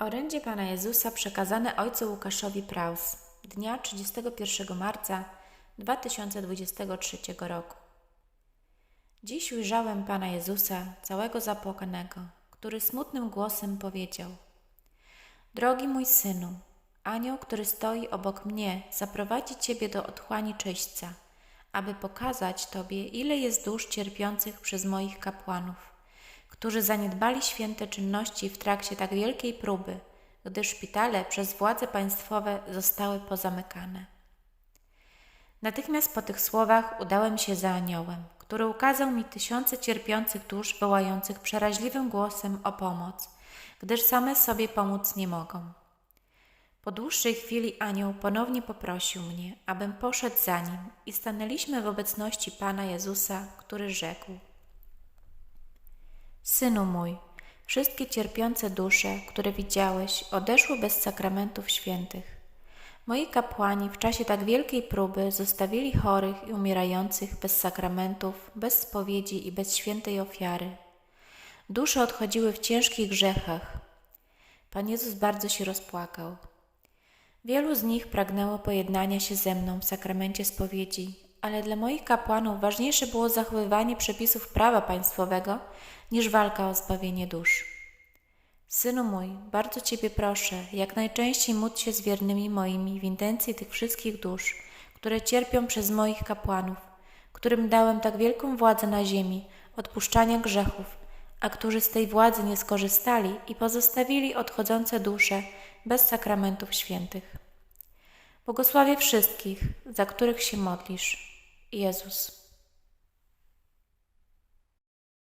Orędzie Pana Jezusa przekazane ojcu Łukaszowi Praus dnia 31 marca 2023 roku. Dziś ujrzałem Pana Jezusa, całego zapłakanego, który smutnym głosem powiedział: Drogi mój synu, anioł, który stoi obok mnie, zaprowadzi ciebie do otchłani czyśćca, aby pokazać tobie, ile jest dusz cierpiących przez moich kapłanów którzy zaniedbali święte czynności w trakcie tak wielkiej próby, gdy szpitale przez władze państwowe zostały pozamykane. Natychmiast po tych słowach udałem się za aniołem, który ukazał mi tysiące cierpiących dusz wołających przeraźliwym głosem o pomoc, gdyż same sobie pomóc nie mogą. Po dłuższej chwili anioł ponownie poprosił mnie, abym poszedł za nim i stanęliśmy w obecności Pana Jezusa, który rzekł – Synu mój, wszystkie cierpiące dusze, które widziałeś, odeszły bez sakramentów świętych. Moi kapłani w czasie tak wielkiej próby zostawili chorych i umierających bez sakramentów, bez spowiedzi i bez świętej ofiary. Dusze odchodziły w ciężkich grzechach. Pan Jezus bardzo się rozpłakał. Wielu z nich pragnęło pojednania się ze mną w sakramencie spowiedzi, ale dla moich kapłanów ważniejsze było zachowywanie przepisów prawa państwowego niż walka o zbawienie dusz. Synu mój, bardzo Ciebie proszę, jak najczęściej módl się z wiernymi moimi w intencji tych wszystkich dusz, które cierpią przez moich kapłanów, którym dałem tak wielką władzę na ziemi, odpuszczania grzechów, a którzy z tej władzy nie skorzystali i pozostawili odchodzące dusze bez sakramentów świętych. Błogosławię wszystkich, za których się modlisz. Jezus.